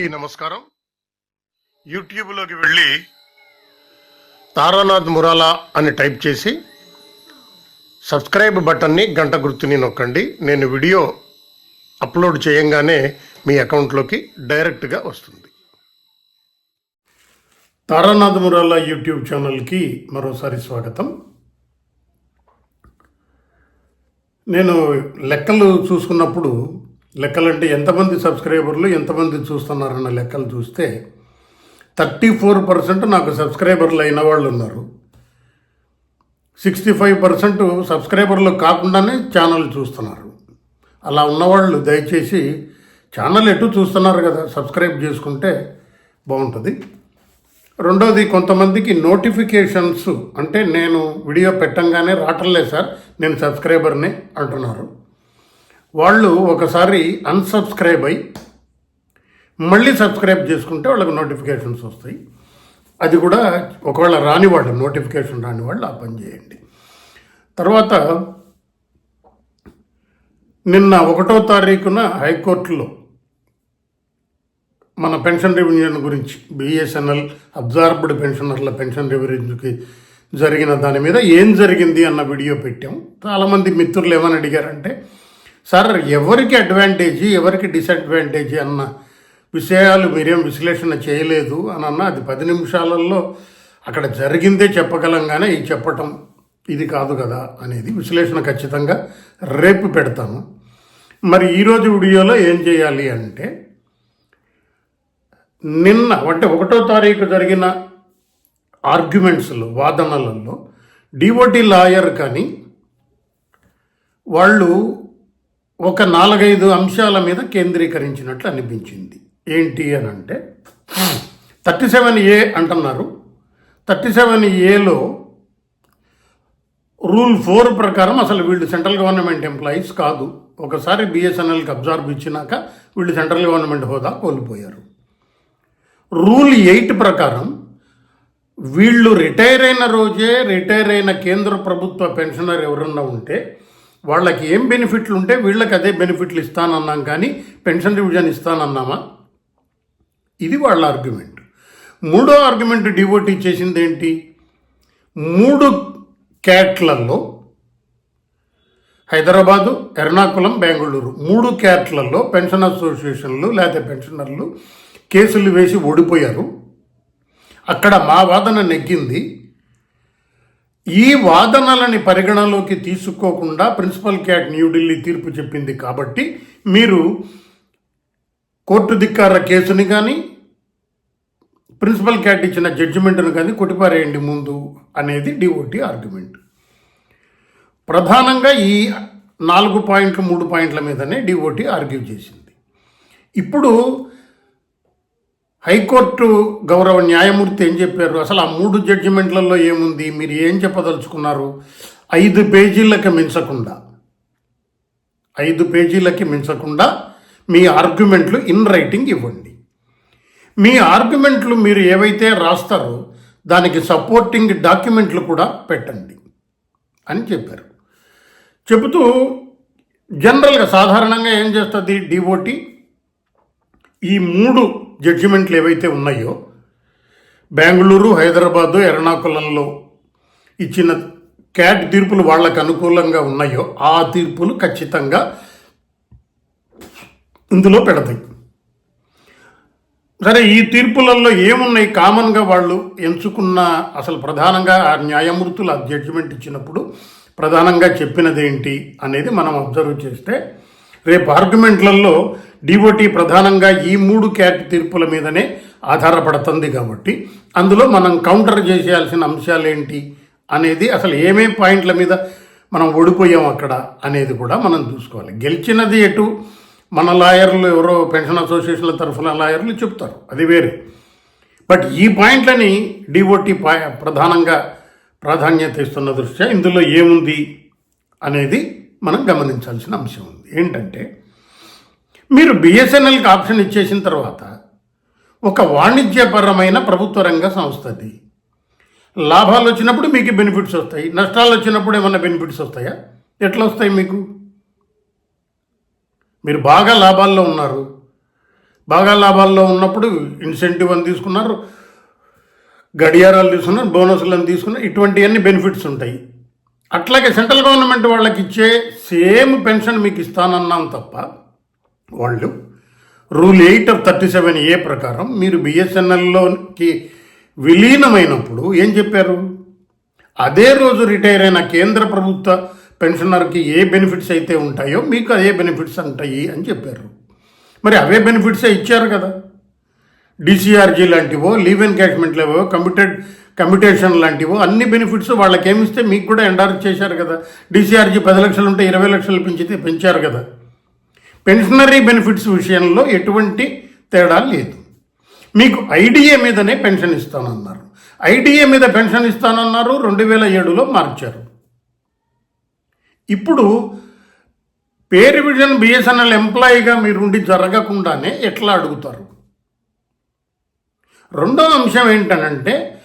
అందరికీ నమస్కారం. యూట్యూబ్లోకి వెళ్ళి తారానాథ్ మురాలా అని టైప్ చేసి సబ్స్క్రైబ్ బటన్ని గంట గుర్తుని నొక్కండి. నేను వీడియో అప్లోడ్ చేయంగానే మీ అకౌంట్లోకి డైరెక్ట్గా వస్తుంది. తారానాథ్ మురాలా యూట్యూబ్ ఛానల్కి మరోసారి స్వాగతం. నేను లెక్కలు చూసుకున్నప్పుడు లెక్కలంటే ఎంతమంది సబ్స్క్రైబర్లు ఎంతమంది చూస్తున్నారన్న లెక్కలు చూస్తే థర్టీ ఫోర్ పర్సెంట్ నాకు సబ్స్క్రైబర్లు అయిన వాళ్ళు ఉన్నారు. సిక్స్టీ ఫైవ్ పర్సెంట్ సబ్స్క్రైబర్లు కాకుండానే ఛానల్ చూస్తున్నారు. అలా ఉన్నవాళ్ళు దయచేసి ఛానల్ ఎటు చూస్తున్నారు కదా సబ్స్క్రైబ్ చేసుకుంటే బాగుంటుంది. రెండోది కొంతమందికి నోటిఫికేషన్స్ అంటే నేను వీడియో పెట్టంగానే రావట్లేదు సార్ నేను సబ్స్క్రైబర్ని అంటున్నారు. వాళ్ళు ఒకసారి అన్సబ్స్క్రైబ్ అయ్యి మళ్ళీ సబ్స్క్రైబ్ చేసుకుంటే వాళ్ళకి నోటిఫికేషన్స్ వస్తాయి. అది కూడా ఒకవేళ రాని వాళ్ళు నోటిఫికేషన్ రాని వాళ్ళు ఆ పని చేయండి. తర్వాత నిన్న ఒకటో తారీఖున హైకోర్టులో మన పెన్షన్ రెవెన్యూన్ గురించి బిఎస్ఎన్ఎల్ అబ్జార్బ్డ్ పెన్షనర్ల పెన్షన్ రెవెన్యూకి జరిగిన దాని మీద ఏం జరిగింది అన్న వీడియో పెట్టాం. చాలామంది మిత్రులు ఏమని అడిగారంటే సార్ ఎవరికి అడ్వాంటేజ్ ఎవరికి డిసడ్వాంటేజ్ అన్న విషయాలు మీరేం విశ్లేషణ చేయలేదు అని అన్న అది పది నిమిషాలలో అక్కడ జరిగిందే చెప్పగలంగానే ఇది చెప్పటం ఇది కాదు కదా అనేది విశ్లేషణ ఖచ్చితంగా రేపు పెడతాను. మరి ఈరోజు వీడియోలో ఏం చేయాలి అంటే నిన్న అంటే ఒకటో తారీఖు జరిగిన ఆర్గ్యుమెంట్స్లో వాదనలలో డిఓటి లాయర్ కానీ వాళ్ళు ఒక నాలుగైదు అంశాల మీద కేంద్రీకరించినట్లు అనిపించింది. ఏంటి అని అంటే థర్టీ సెవెన్ ఏ అంటున్నారు. థర్టీ సెవెన్ ఏలో రూల్ ఫోర్ ప్రకారం అసలు వీళ్ళు సెంట్రల్ గవర్నమెంట్ ఎంప్లాయీస్ కాదు. ఒకసారి బిఎస్ఎన్ఎల్కి అబ్జార్బ్ ఇచ్చినాక వీళ్ళు సెంట్రల్ గవర్నమెంట్ హోదా కోల్పోయారు. రూల్ ఎయిట్ ప్రకారం వీళ్ళు రిటైర్ అయిన రోజే రిటైర్ అయిన కేంద్ర ప్రభుత్వ పెన్షనర్ ఎవరన్నా ఉంటే వాళ్ళకి ఏం బెనిఫిట్లు ఉంటే వీళ్ళకి అదే బెనిఫిట్లు ఇస్తానన్నాం కానీ పెన్షన్ రివిజన్ ఇస్తానన్నామా? ఇది వాళ్ళ ఆర్గ్యుమెంట్ మూడో ఆర్గ్యుమెంట్ డివోటీ చేసింది ఏంటి మూడు క్యాట్లలో హైదరాబాదు ఎర్నాకుళం బెంగళూరు మూడు క్యాట్లలో పెన్షన్ అసోసియేషన్లు లేకపోతే పెన్షనర్లు కేసులు వేసి ఓడిపోయారు. అక్కడ మా వాదన నెగ్గింది. ఈ వాదనలని పరిగణలోకి తీసుకోకుండా ప్రిన్సిపల్ క్యాట్ న్యూఢిల్లీ తీర్పు చెప్పింది కాబట్టి మీరు కోర్టు ధిక్కార కేసుని కానీ ప్రిన్సిపల్ క్యాట్ ఇచ్చిన జడ్జిమెంట్ను కానీ కొట్టిపారేయండి ముందు అనేది డిఓటి ఆర్గ్యుమెంట్ ప్రధానంగా ఈ నాలుగు పాయింట్లు మూడు పాయింట్ల మీదనే డిఓటి ఆర్గ్యూ చేసింది. ఇప్పుడు హైకోర్టు గౌరవ న్యాయమూర్తి ఏం చెప్పారు? అసలు ఆ మూడు జడ్జిమెంట్లలో ఏముంది? మీరు ఏం చెప్పదలుచుకున్నారు? ఐదు పేజీలకి మించకుండా. ఐదు పేజీలకి మించకుండా మీ ఆర్గ్యుమెంట్లు ఇన్ రైటింగ్ ఇవ్వండి. మీ ఆర్గ్యుమెంట్లు మీరు ఏవైతే రాస్తారో దానికి సపోర్టింగ్ డాక్యుమెంట్లు కూడా పెట్టండి అని చెప్పారు. చెబుతూ జనరల్గా సాధారణంగా ఏం చేస్తుంది? డిఓటి ఈ మూడు జడ్జిమెంట్లు ఏవైతే ఉన్నాయో బెంగళూరు హైదరాబాదు ఎర్నాకుళంలో ఇచ్చిన క్యాట్ తీర్పులు వాళ్ళకు అనుకూలంగా ఉన్నాయో ఆ తీర్పులు ఖచ్చితంగా ఇందులో పెడతాయి. సరే ఈ తీర్పులలో ఏమున్నాయి? కామన్గా వాళ్ళు ఎంచుకున్న అసలు ప్రధానంగా ఆ న్యాయమూర్తులు ఆ జడ్జిమెంట్ ఇచ్చినప్పుడు ప్రధానంగా చెప్పినది ఏంటి అనేది మనం అబ్జర్వ్ చేస్తే రేపు ఆర్గ్యుమెంట్లలో డిఓటీ ప్రధానంగా ఈ మూడు క్యాట్ తీర్పుల మీదనే ఆధారపడుతుంది కాబట్టి అందులో మనం కౌంటర్ చేసేయాల్సిన అంశాలు ఏంటి అనేది అసలు ఏమేం పాయింట్ల మీద మనం ఓడిపోయాం అక్కడ అనేది కూడా మనం చూసుకోవాలి. గెలిచినది ఎటు? మన లాయర్లు ఎవరో పెన్షన్ అసోసియేషన్ల తరఫున లాయర్లు చెప్తారు. అది వేరే. బట్ ఈ పాయింట్లని డిఓటి ప్రధానంగా ప్రాధాన్యత ఇస్తున్న దృష్ట్యా ఇందులో ఏముంది అనేది మనం గమనించాల్సిన అంశం ఉంది. ఏంటంటే మీరు బిఎస్ఎన్ఎల్కి ఆప్షన్ ఇచ్చేసిన తర్వాత ఒక వాణిజ్యపరమైన ప్రభుత్వ రంగ సంస్థ అది. లాభాలు వచ్చినప్పుడు మీకు బెనిఫిట్స్ వస్తాయి. నష్టాలు వచ్చినప్పుడు ఏమన్నా బెనిఫిట్స్ వస్తాయా? ఎట్లా వస్తాయి మీకు? మీరు బాగా లాభాల్లో ఉన్నారు. బాగా లాభాల్లో ఉన్నప్పుడు ఇన్సెంటివ్ అని తీసుకున్నారు. గడియారాలు తీసుకున్నారు బోనస్లను అని తీసుకున్నారు. ఇటువంటివన్నీ బెనిఫిట్స్ ఉంటాయి. అట్లాగే సెంట్రల్ గవర్నమెంట్ వాళ్ళకి ఇచ్చే సేమ్ పెన్షన్ మీకు ఇస్తానన్నాం తప్ప వాళ్ళు rule eight of thirty seven A ప్రకారం మీరు బిఎస్ఎన్ఎల్లోకి విలీనమైనప్పుడు ఏం చెప్పారు? అదే రోజు రిటైర్ అయిన కేంద్ర ప్రభుత్వ పెన్షనర్కి ఏ బెనిఫిట్స్ అయితే ఉంటాయో మీకు అదే బెనిఫిట్స్ ఉంటాయి అని చెప్పారు. మరి అవే బెనిఫిట్సే ఇచ్చారు కదా. డిసిఆర్జీ లాంటివో లీవ్ ఎన్కాష్మెంట్ లేవో కమిటెడ్ కమిటేషన్ లాంటివో అన్ని బెనిఫిట్స్ వాళ్ళకి ఏమిస్తే మీకు కూడా ఎండార్ చేశారు కదా. డిసిఆర్జీ పది లక్షలు ఉంటే ఇరవై లక్షలు పెంచితే పెంచారు కదా. పెన్షనరీ బెనిఫిట్స్ విషయంలో ఎటువంటి తేడా లేదు. మీకు ఐడిఏ మీదనే పెన్షన్ ఇస్తానన్నారు. ఐడిఏ మీద పెన్షన్ ఇస్తానన్నారు రెండు వేల ఏడులో మార్చారు. ఇప్పుడు పే రివిజన్ బిఎస్ఎన్ఎల్ ఎంప్లాయీగా మీరుండి జరగకుండానే ఎట్లా అడుగుతారు? రెండో అంశం ఏంటనంటే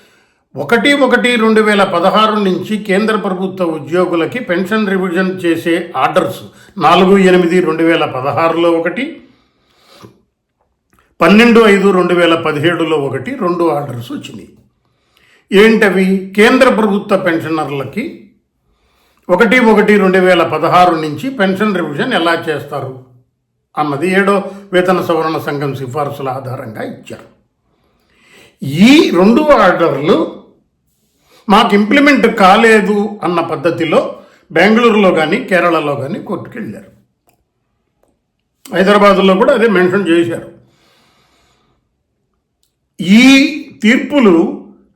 ఒకటి ఒకటి రెండు వేల పదహారు నుంచి కేంద్ర ప్రభుత్వ ఉద్యోగులకి పెన్షన్ రివిజన్ చేసే ఆర్డర్స్ నాలుగు ఎనిమిది రెండు వేల పదహారులో ఒకటి పన్నెండు ఐదు రెండు వేల పదిహేడులో ఒకటి రెండు ఆర్డర్స్ వచ్చినాయి. ఏంటవి? కేంద్ర ప్రభుత్వ పెన్షనర్లకి ఒకటి ఒకటి రెండు వేల పదహారు నుంచి పెన్షన్ రివిజన్ ఎలా చేస్తారు? అన్నది ఏడో వేతన సవరణ సంఘం సిఫార్సుల ఆధారంగా ఇచ్చారు. ఈ రెండు ఆర్డర్లు మాకు ఇంప్లిమెంట్ కాలేదు అన్న పద్ధతిలో బెంగళూరులో కానీ కేరళలో కానీ కొట్టుకెళ్ళారు హైదరాబాదులో కూడా అదే మెన్షన్ చేశారు. ఈ తీర్పులు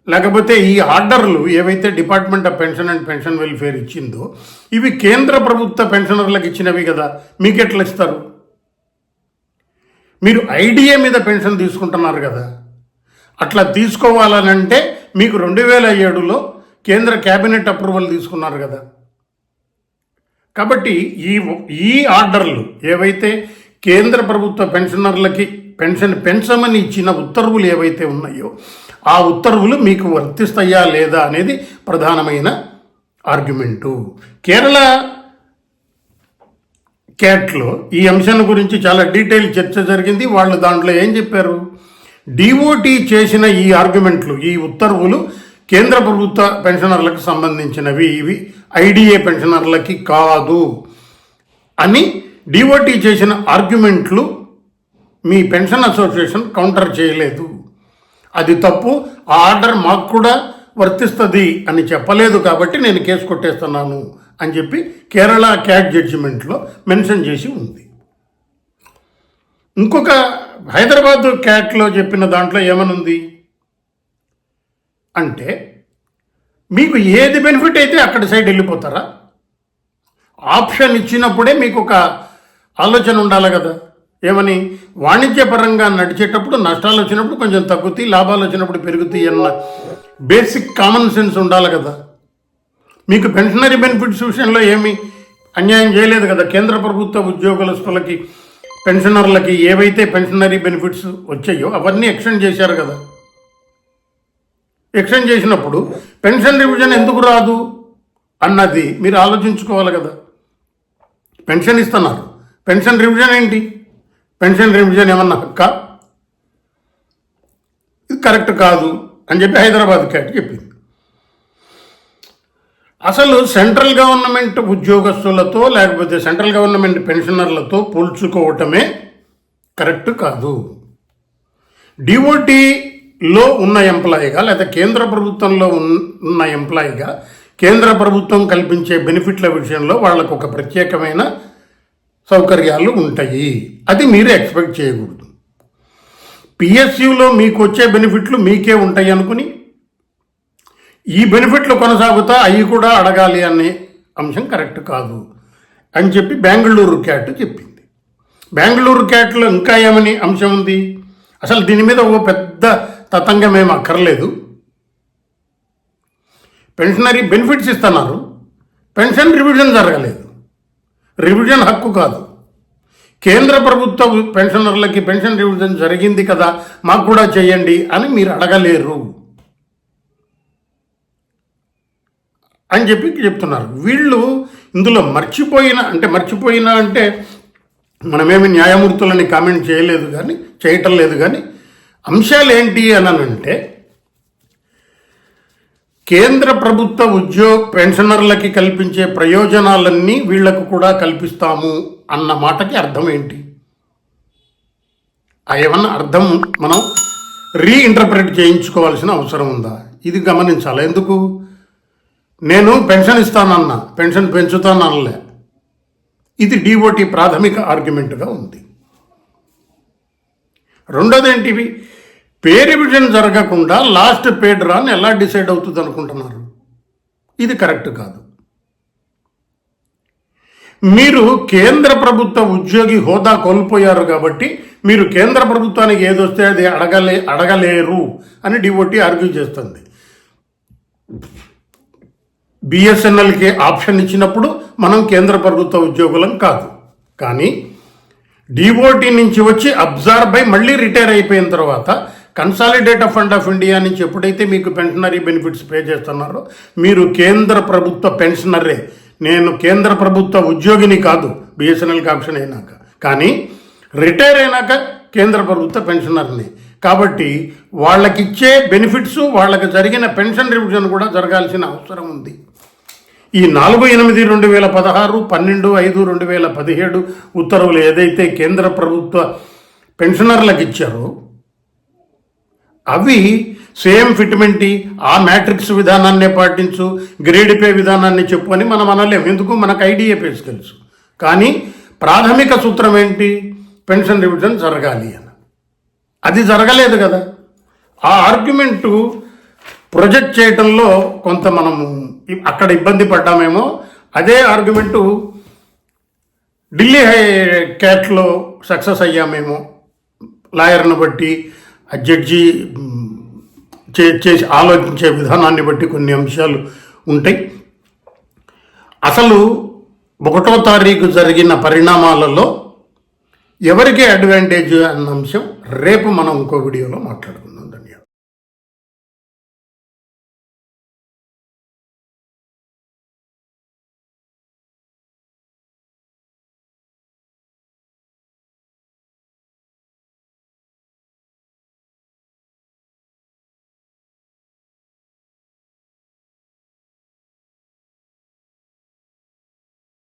లేకపోతే ఈ ఆర్డర్లు ఏవైతే department of pension and pension welfare ఇచ్చిందో ఇవి కేంద్ర ప్రభుత్వ పెన్షనర్లకు ఇచ్చినవి కదా మీకు ఎట్లా ఇస్తారు? మీరు ఐడిఏ మీద పెన్షన్ తీసుకుంటున్నారు కదా. అట్లా తీసుకోవాలనంటే మీకు రెండు వేల ఏడులో కేంద్ర కేబినెట్ అప్రూవల్ తీసుకున్నారు కదా. కాబట్టి ఈ ఈ ఆర్డర్లు ఏవైతే కేంద్ర ప్రభుత్వ పెన్షనర్లకి పెన్షన్ పెంచమని ఇచ్చిన ఉత్తర్వులు ఏవైతే ఉన్నాయో ఆ ఉత్తర్వులు మీకు వర్తిస్తాయా లేదా అనేది ప్రధానమైన ఆర్గ్యుమెంటు. కేరళ క్యాట్లో ఈ అంశం గురించి చాలా డీటెయిల్ చర్చ జరిగింది. వాళ్ళు దాంట్లో ఏం చెప్పారు? డిఓటి చేసిన ఈ ఆర్గ్యుమెంట్లు ఈ ఉత్తర్వులు కేంద్ర ప్రభుత్వ పెన్షనర్లకు సంబంధించినవి. ఇవి ఐడిఏ పెన్షనర్లకి కాదు అని డిఓటి చేసిన ఆర్గ్యుమెంట్లు మీ పెన్షన్ అసోసియేషన్ కౌంటర్ చేయలేదు. అది తప్పు. ఆ ఆర్డర్ మాకు కూడా వర్తిస్తుంది అని చెప్పలేదు కాబట్టి నేను కేసు కొట్టేస్తున్నాను అని చెప్పి కేరళ క్యాట్ జడ్జిమెంట్లో మెన్షన్ చేసి ఉంది. ఇంకొక హైదరాబాద్ క్యాట్లో చెప్పిన దాంట్లో ఏమనుంది? అంటే మీకు ఏది బెనిఫిట్ అయితే అక్కడ సైడ్ వెళ్ళిపోతారా? ఆప్షన్ ఇచ్చినప్పుడే మీకు ఒక ఆలోచన ఉండాలి కదా. ఏమని? వాణిజ్యపరంగా నడిచేటప్పుడు నష్టాలు వచ్చినప్పుడు కొంచెం తగ్గుతాయి లాభాలు వచ్చినప్పుడు పెరుగుతాయి అన్న బేసిక్ కామన్ సెన్స్ ఉండాలి కదా. మీకు పెన్షనరీ బెనిఫిట్స్ విషయంలో ఏమి అన్యాయం చేయలేదు కదా. కేంద్ర ప్రభుత్వ ఉద్యోగస్తులకి పెన్షనర్లకి ఏవైతే పెన్షనరీ బెనిఫిట్స్ వచ్చాయో అవన్నీ ఎక్స్టెండ్ చేశారు కదా. ఎక్స్టెండ్ చేసినప్పుడు పెన్షన్ రివిజన్ ఎందుకు రాదు అన్నది మీరు ఆలోచించుకోవాలి కదా. పెన్షన్ ఇస్తున్నారు. పెన్షన్ రివిజన్ ఏంటి? పెన్షన్ రివిజన్ ఏమన్నా హక్క? ఇది కరెక్ట్ కాదు అని చెప్పి హైదరాబాద్ క్యాట్ చెప్పింది అసలు సెంట్రల్ గవర్నమెంట్ ఉద్యోగస్తులతో లేకపోతే సెంట్రల్ గవర్నమెంట్ పెన్షనర్లతో పోల్చుకోవటమే కరెక్ట్ కాదు. డిఓటీలో ఉన్న ఎంప్లాయీగా లేదా కేంద్ర ప్రభుత్వంలో ఉన్న ఎంప్లాయీగా కేంద్ర ప్రభుత్వం కల్పించే బెనిఫిట్ల విషయంలో వాళ్ళకు ఒక ప్రత్యేకమైన సౌకర్యాలు ఉంటాయి. అది మీరు ఎక్స్పెక్ట్ చేయకూడదు. పిఎస్యులో మీకు వచ్చే బెనిఫిట్లు మీకే ఉంటాయి అనుకుని ఈ బెనిఫిట్లు కొనసాగుతా అవి కూడా అడగాలి అనే అంశం కరెక్ట్ కాదు అని చెప్పి బెంగళూరు క్యాట్ చెప్పింది. బెంగళూరు క్యాట్లో ఇంకా ఏమని అంశం ఉంది? అసలు దీని మీద ఒక పెద్ద తతంగం ఏం అక్కర్లేదు. పెన్షనరీ బెనిఫిట్స్ ఇస్తున్నారు. పెన్షన్ రివిజన్ జరగలేదు. రివిజన్ హక్కు కాదు. కేంద్ర ప్రభుత్వ పెన్షనర్లకి పెన్షన్ రివిజన్ జరిగింది కదా మాకు కూడా చేయండి అని మీరు అడగలేరు. అని చెప్పి చెప్తున్నారు. వీళ్ళు ఇందులో మర్చిపోయిన అంటే మర్చిపోయిన అంటే మనమేమి న్యాయమూర్తులని కామెంట్ చేయలేదు కానీ చేయటం లేదు కానీ అంశాలు ఏంటి అని అంటే కేంద్ర ప్రభుత్వ ఉద్యోగ పెన్షనర్లకి కల్పించే ప్రయోజనాలన్నీ వీళ్ళకు కూడా కల్పిస్తాము అన్న మాటకి అర్థం ఏంటి? ఆ ఏమన్నా అర్థం మనం రీఇంటర్ప్రిట్ చేయించుకోవాల్సిన అవసరం ఉందా? ఇది గమనించాలి? ఎందుకు? నేను పెన్షన్ ఇస్తానన్నా పెన్షన్ పెంచుతాననలే. ఇది డిఓటి ప్రాథమిక ఆర్గ్యుమెంట్గా ఉంది. రెండోది ఏంటివి పే రివిజన్ జరగకుండా లాస్ట్ పేడ్ రాన్ ఎలా డిసైడ్ అవుతుంది అనుకుంటున్నారు? ఇది కరెక్ట్ కాదు. మీరు కేంద్ర ప్రభుత్వ ఉద్యోగి హోదా కోల్పోయారు కాబట్టి మీరు కేంద్ర ప్రభుత్వానికి ఏదొస్తే అది అడగలే అడగలేరు అని డిఓటి ఆర్గ్యూ చేస్తుంది. బిఎస్ఎన్ఎల్కి ఆప్షన్ ఇచ్చినప్పుడు మనం కేంద్ర ప్రభుత్వ ఉద్యోగులం కాదు. కానీ డిఓటీ నుంచి వచ్చి అబ్జర్వ్ అయి మళ్ళీ రిటైర్ అయిపోయిన తర్వాత కన్సాలిడేట్ ఫండ్ ఆఫ్ ఇండియా నుంచి ఎప్పుడైతే మీకు పెన్షనరీ బెనిఫిట్స్ పే చేస్తున్నారో మీరు కేంద్ర ప్రభుత్వ పెన్షనరే. నేను కేంద్ర ప్రభుత్వ ఉద్యోగిని కాదు బిఎస్ఎన్ఎల్కి ఆప్షన్ అయినాక. కానీ రిటైర్ అయినాక కేంద్ర ప్రభుత్వ పెన్షనర్ని. కాబట్టి వాళ్ళకిచ్చే బెనిఫిట్స్ వాళ్ళకి జరిగిన పెన్షన్ రివిజన్ కూడా జరగాల్సిన అవసరం ఉంది. ఈ నాలుగు ఎనిమిది రెండు వేల పదహారు పన్నెండు ఐదు రెండు వేల పదిహేడు ఉత్తర్వులు ఏదైతే కేంద్ర ప్రభుత్వ పెన్షనర్లకు ఇచ్చారో అవి సేమ్ ఫిట్మెంటీ ఆ మ్యాట్రిక్స్ విధానాన్నే పాటించు గ్రేడ్ పే విధానాన్ని చెప్పు అని మనం అనలేము ఎందుకు? మనకు ఐడిఏ పేస్ తెలుసు. కానీ ప్రాథమిక సూత్రం ఏంటి? పెన్షన్ రివిజన్ జరగాలి అని. అది జరగలేదు కదా. ఆ ఆర్గ్యుమెంటు ప్రొజెక్ట్ చేయటంలో కొంత మనము అక్కడ ఇబ్బంది పడ్డామేమో అదే ఆర్గ్యుమెంటు ఢిల్లీ హై క్యాట్లో సక్సెస్ అయ్యామేమో. లాయర్ను బట్టి ఆ జడ్జి చే చేసి ఆలోచించే విధానాన్ని బట్టి కొన్ని అంశాలు ఉంటాయి. అసలు ఒకటో తారీఖు జరిగిన పరిణామాలలో ఎవరికి అడ్వాంటేజ్ అన్న అంశం రేపు మనం ఇంకో వీడియోలో మాట్లాడుకుందాం.